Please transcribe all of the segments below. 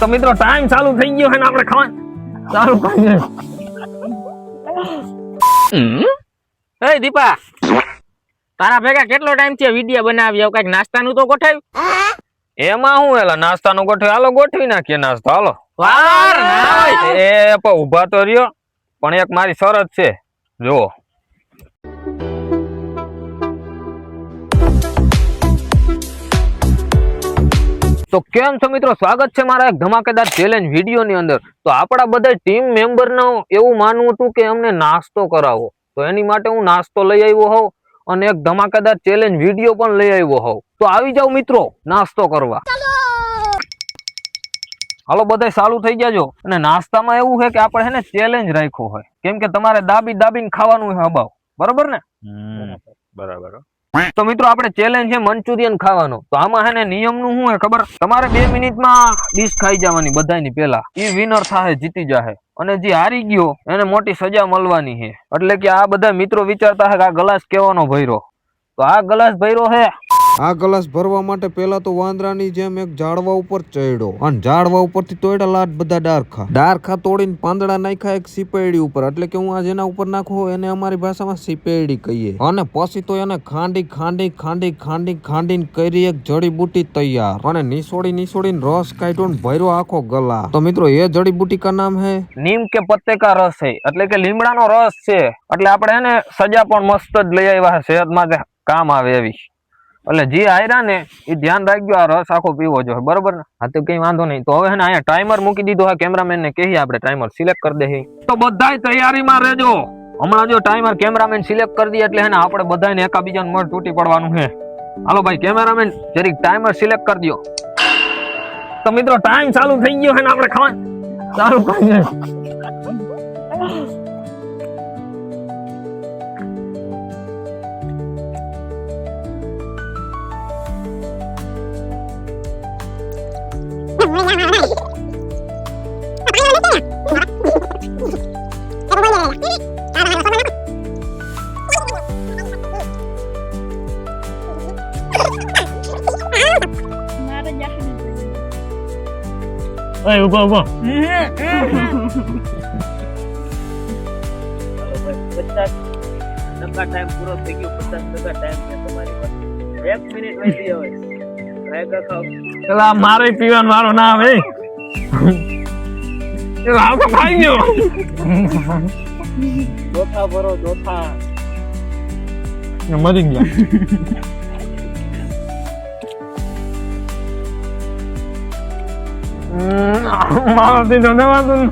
તો મિત્રો ટાઈમ ચાલુ થઈ ગયો છે ને આપણે ખાવા. ચાલુ કરીએ એ દીપા તારા ભેગા કેટલો ટાઈમ થયો વિડિયો બનાવી આવ કંઈક નાસ્તાનું તો ગોઠવ્યું? એમાં હું એલા નાસ્તાનું ગોઠવી હાલો ગોઠવી નાખીએ નાસ્તો. હાલો. વાર એ પણ ઊભા તો રહ્યો. પણ એક મારી શરત છે. જુઓ. તો કેમ છો મિત્રો? સ્વાગત છે મારા એક ધમાકેદાર ચેલેન્જ વિડીયોની અંદર. તો આપણા બધા ટીમ મેમ્બરનું એવું માનવું હતું કે અમને નાસ્તો કરાવો. તો એની માટે હું નાસ્તો લઈ આવ્યો હોઉં અને એક ધમાકેદાર ચેલેન્જ વીડિયો પણ લઈ આવ્યો હોઉં. તો આવી જાવ મિત્રો, નાસ્તો કરવા. હાલો બધા સારું થઈ જાજો અને નાસ્તામાં એવું છે કે આપણે હેને ચેલેન્જ રાખ્યો હોય. કેમ કે તમારે દાબી દાબીને ખાવાનું છે અબાવ બરોબર ને? બરાબર તો મિત્રો આપણે ચેલેન્જ છે મંચુરિયન ખાવાનો. તો આમાં હે ને નિયમનું શું છે ખબર? તમારે બે મિનિટમાં ડીશ ખાઈ જવાની બધાની પેલા એ વિનર થાય જીતી જાહે. અને જે હારી ગયો, એને મોટી સજા મળવાની છે. એટલે કે આ બધા મિત્રો વિચારતા હે કે આ ગ્લાસ કેવાનો ભૈરો તો આ ગ્લાસ ભૈરો છે આ ગ્લાસ ભરવા માટે પેલા તો વાંદરાની જેમ એક ઝાડવા ઉપર ચડ્યો અને ઝાડવા ઉપરથી તોડ્યા લાટ બધા ડારખા. ડારખા તોડીને પાંદડા નાખ્યા એક સીપેડી ઉપર. એટલે કે હું આ જેના ઉપર નાખું એને અમારી ભાષામાં સીપેડી કહીએ. અને પછી તો એને ખાંડી ખાંડી ખાંડી ખાંડી, ખાંડીને કરી એક જડીબુટી તૈયાર. અને નિસોડી, નિસોડીને રસ કાઢ્યો ભર્યો આખો ગલા. તો મિત્રો, એ જડીબુટી કા નામ હે? નીમ કે પત્તે કા રસ હે? એટલે કે લીમડાનો રસ છે. એટલે આપણે એને સજા પણ મસ્ત જ લઈ આવ્યા છે સેહત કામ આવે એવી. એટલે જે આયરા ને એ ધ્યાન રાખજો, આ રસ આખો પીવો જોઈએ, બરોબર? ને હા, તો કઈ વાંધો નહીં. તો હવે હે ને અહીંયા ટાઈમર મૂકી દીધો હા કેમેરામેન ને કહીએ આપણે ટાઈમર સિલેક્ટ કરી દઈએ. તો બધાય તૈયારીમાં રહેજો. હમણાં જો ટાઈમર કેમેરામેન સિલેક્ટ કરી દઈએ એટલે હે ને આપણે બધાને એકાબીજાને મળ તૂટી પડવાનું છે હાલો ભાઈ કેમેરામેન જરીક ટાઈમર સિલેક્ટ કરી દો તો મિત્રો ટાઈમ ચાલુ થઈ ગયો છે ને આપણે ખાવા ચાલુ કરીએ મારે જાહેર ઓય ઊભો ઊભો પચાસ ટકા ટાઈમ પૂરો થઈ ગયો પચાસ ટકા ટાઈમ છે તમારી પાસે એક મિનિટ વધી હવે ભેગા ખાવ પેલા મારે પીવાનો વારો ના આવે પેલા તો ખાઈ ગયો. ચોથા ભરો ચોથા મરી ગયા. મારાથી તો નવાતું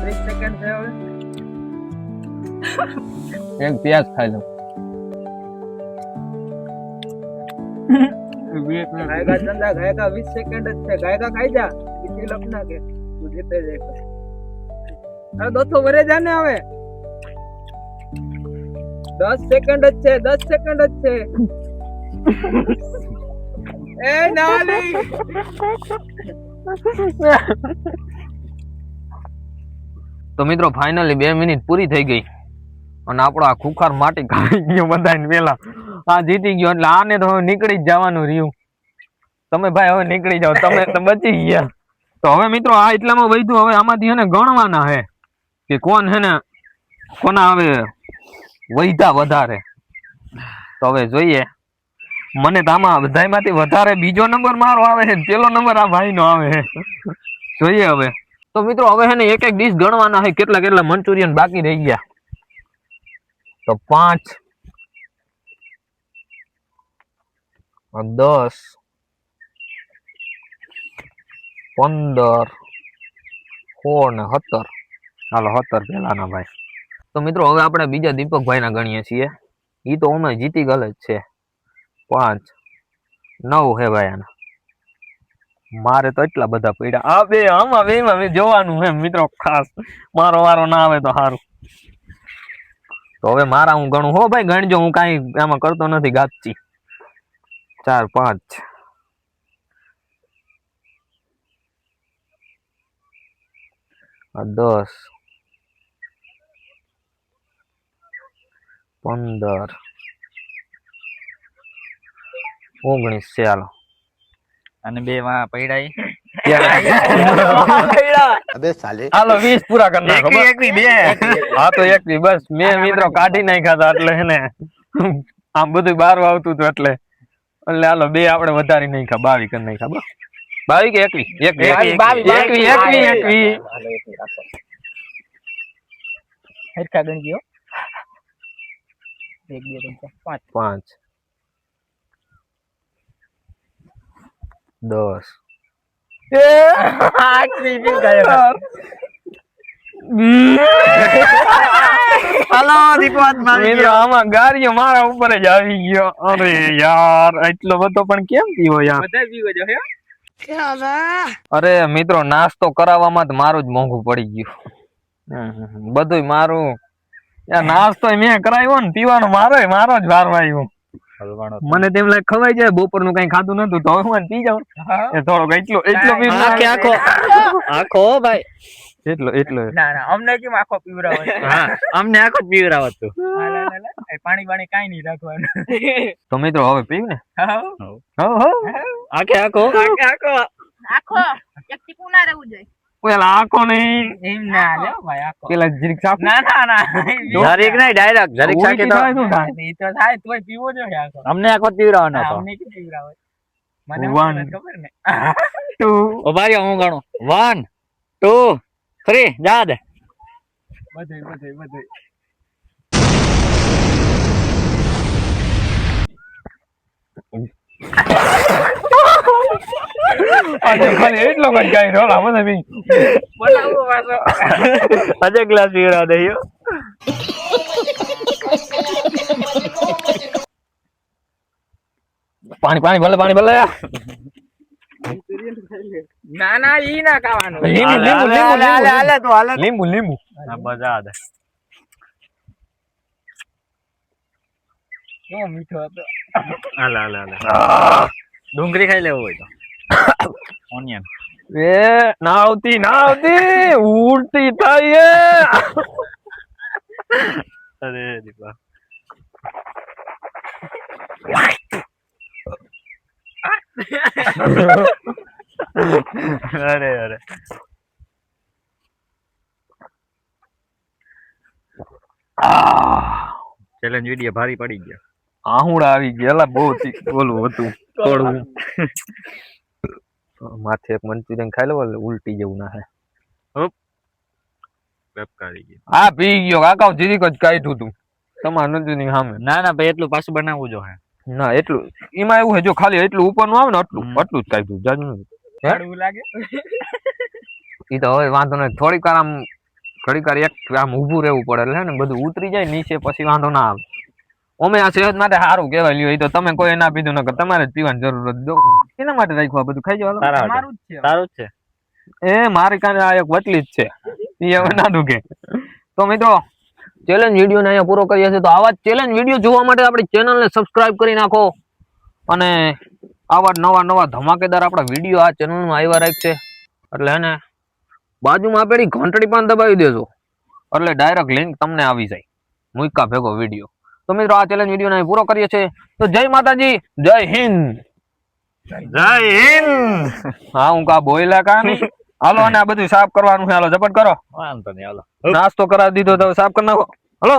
ત્રીસ સેકન્ડ છે એક પ્યાજ ખાઈ લઉં. ગાયકા ચંદા ગાયકા વીસ સેકન્ડ જ છે. ગાયકા ખાઈ જા. બીજી લપ ના કે. તું જીતે જાય અરે દોસ્તો વરે જા ને હવે. દસ સેકન્ડ જ છે દસ સેકન્ડ જ છે. એ નાલી. તો મિત્રો ફાઇનલી બે મિનિટ પૂરી થઈ ગઈ. અને આપણો આ ખુખાર માટી ખાઈ ગયો બધાને પેલા આ જીતી ગયો એટલે આને તો હવે નીકળી જ જવાનું રહ્યું. તમે ભાઈ હવે નીકળી જાઓ, તમે તો બચી ગયા. તો હવે મિત્રો, આ એટલામાં વૈધું હવે આમાંથી હે ને ગણવાના હે કે કોણ હે ને કોના હવે વૈધા વધારે. તો હવે જોઈએ. મને તો આમાં બધામાંથી વધારે બીજો નંબર મારો આવે છે પેલો નંબર આ ભાઈનો આવે છે. જોઈએ હવે. તો મિત્રો, હવે હે ને એક એક ડીશ ગણવાના છે કેટલા કેટલા મંચુરિયન બાકી રહી ગયા. તો પાંચ આ દસ પંદર સોળ ને સત્તર. હાલો સત્તર પેલાના ભાઈ. તો મિત્રો હવે આપણે બીજા દીપકભાઈ ના ગણીએ છીએ. એ તો અમે જીતી ગયેલ જ છે. પાંચ નવ હે ભાઈ આના. મારે તો એટલા બધા પડ્યા આ બે આમાં બે માં જોવાનું હે મિત્રો ખાસ. મારો વારો ના આવે તો સારું તો હવે મારા હું ગણું. હો ભાઈ ગણજો હું કાંઈ આમાં કરતો નથી ગાચી ચાર પાંચ. દસ. પંદર. ઓગણીસ ચાલો. અને બે માં પૈડા હાલો વીસ પૂરા કરી નાખો હા તો એક બસ. મેં મિત્રો કાઢી નાખ્યા હતા એટલે હે ને. આમ બધું બાર આવતું હતું એટલે. એટલે હાલો બે આપણે વધારી નાખ્યા બાવી કરી નાખ્યા બસ. બાવી કે એકવી? એકવી બાવી, બાવી, એકવી એકવી એકવી. હરખા ગણજો એક બે ત્રણ ચાર પાંચ. પાંચ. દસ. આખરી બી ગયો. મિત્રો આમાં ગાડીઓ મારા ઉપર જ આવી ગયો. અરે યાર એટલો બધો પણ કેમ પીવો યાર? બધા પીવો જો હે? અરે મિત્રો નાસ્તો કરાવવામાં તો મારું જ મોંઘું પડી ગયું. બધુંય મારું. યાર નાસ્તો મેં કરાવ્યો ને પીવાનો મારો મારો જ વારો આવ્યો. હલવાનો મને તેમ લાગે ખવાઈ જાય બપોરનું કઈ ખાધું નતું તો હું પી જાઉં. એ થોડોક એટલો એટલો પી આખે આખો આખો ભાઈ. એટલો એટલો. ના ના અમને કેમ આખો પીવડાવો? હા અમને આખો જ પીવરાવત તું પાણી પાણી કાઈ નહીં રાખવાનું. તો મિત્રો હવે પીવ ને. હો હો આખે આખો. આખે આખો. આખો. એક ટીપું ના રહેવું જોઈએ. પેલા આખો નહીં. એમ ના લે ભાઈ આખો. પેલા જીરીક સાફ ના ના ના જરીક નહીં ડાયરેક્ટ જરીક સાકે તો ઉલટી થાય શું થાય? ઈ તો થાય તોય પીવો જોઈએ આખો. અમને આખો જ પીવરાવવાનો અમને કેમ પીવડાવે? મને ખબર ને. Two. ઓ ભાઈ હું ગણું? વન ટુ થ્રી જા દે બધું બધું બધું આજે ખાલી એટલો બોલાવો પાછો અજે ગ્લાસ પાણી પાણી ભલે પાણી ભલે ના ના ઈ ના ખાવાનું લીંબુ લીંબુ લીંબુ હાલે લીંબુ લીંબુ મજા આવે કેવો મીઠો હતો હાલે હાલે હાલે ડુંગળી ખાઈ લેવું હોય તો ઓનિયન એ ના આવતી ના આવતી. ઉલટી થાય અરે દીપા. અરે અરે. ચેલેન્જ વીડિયો ભારી પડી ગયો. આહુડા આવી ગયા બહુ ઓલું હતું. થોડું માથે એક મંચુરિયન ખાઈ લો એટલે ઉલટી જેવું ના થાય. હા પી ગયો કાકા જીરીક જ કાઢ્યું તું. તમારે નથી ની સામે. ના ના ભાઈ એટલું પાછું બનાવવું જો હે. ના એટલું એમાં એવું છે જો ખાલી એટલું ઉપરનું આવે ને આટલું આટલું જ કાઢ્યું જાજુ લાગે? એ તો હવે વાંધો નહીં થોડીક વાર આમ ઘડીક વાર એક આમ ઊભું રહેવું પડે એટલે હે ને બધું ઉતરી જાય નીચે પછી વાંધો ના આવે. અમે આ સેહત માટે સારું કહેવાય લ્યો એ તો તમે કોઈ ના પીધું નકર તમારે જ પીવાની જરૂર જ દો. એના માટે રાખ્યું આ બધું? ખાઈ જવાનું તારા જ છે. સારું જ છે? એ મારી કાને આ એક વચલી જ છે. એ હવે ના દુખે. તો મિત્રો ચેલેન્જ વીડિયો ને અહીંયા પૂરો કરીએ છીએ. તો આવા ચેલેન્જ વીડિયો જોવા માટે આપણી ચેનલને સબસ્ક્રાઇબ કરી નાખો. અને આવા નવા નવા ધમાકેદાર આપણા વીડિયો આ ચેનલમાં આવ્યા રાખશે એટલે એને બાજુમાં આપેલી ઘંટડી પણ દબાવી દેજો. એટલે ડાયરેક્ટ લિંક તમને આવી જાય. મુઈકા ભેગો વીડિયો તો મિત્રો આ ચેલેન્જ વીડિયો ને પૂરો કરીએ છીએ. તો જય માતાજી જય હિન્દ. જય હિન્દ! હા હું કા બોયલા કા નહીં? હાલો અને આ બધું સાફ કરવાનું છે. હાલો ઝપટ કરો. વાંધો નહીં હાલો. નાસ્તો કરાવી દીધો તો સાફ કરી નાખો. હલો.